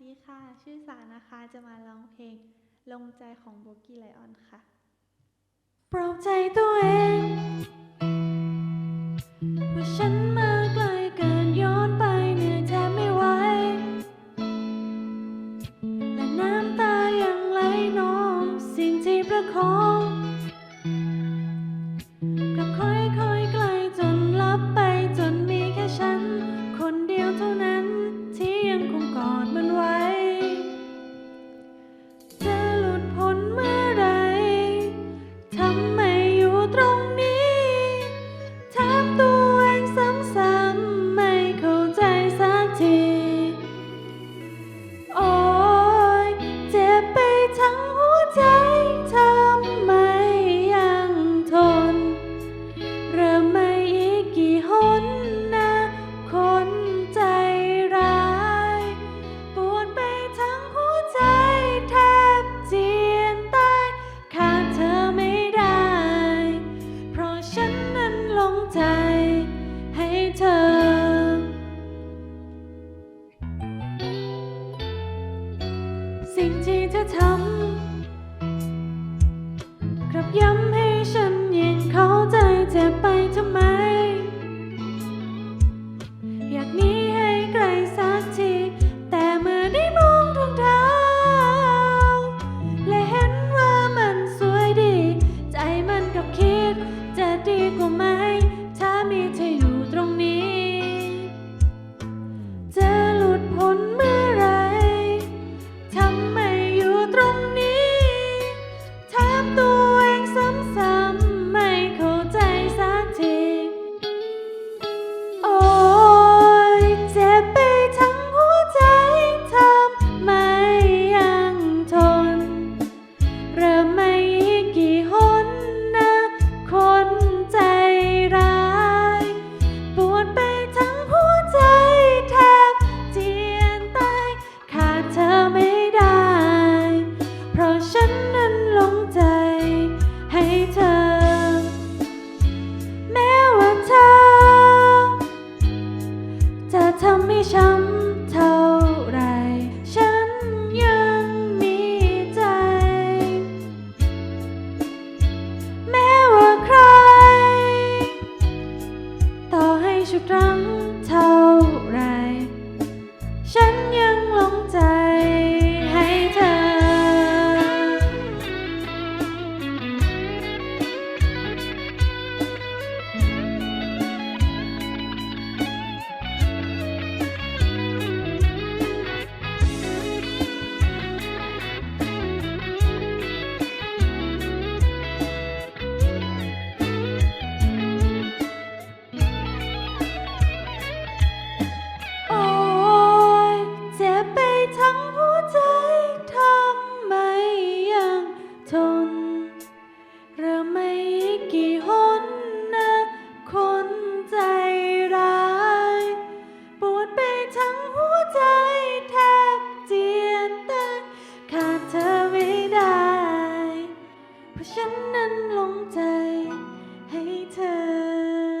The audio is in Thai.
ดีค่ะ ชื่อสานะคะ จะมาร้องเพลง ลงใจของโบกี้ไลออนค่ะ ปลอบใจตัวเอง ใจให้เธอสิ่งที่เธอทำกลับย้ำให้ฉันยิ่งเข้าใจเจ็บไปทำไม อยากหนีให้ไกลสักที แต่เมื่อได้มองดวงดาวและเห็นว่ามันสวยดี ใจมันกับคิดจะดีกว่าไหมถ้า มีเธออยู่ตรงนี้ จะหลุดพ้นเมื่อไรทำไมอยู่ตรงนี้ถามตัวเองซ้ำๆไม่เข้าใจสักที โอ้ยเจ็บไปทั้งหัวใจทำไมยังทน เริ่มไม่อีกกี่หน หลงใจให้เธอ แม้ว่าเธอ จะทำให้ช้ำเท่าไร ฉันยังมีใจ แม้ว่าใคร ต่อให้ชุดรั้งเท่าไร ฉันยังหลงใจ นั้นลงใจให้เธอ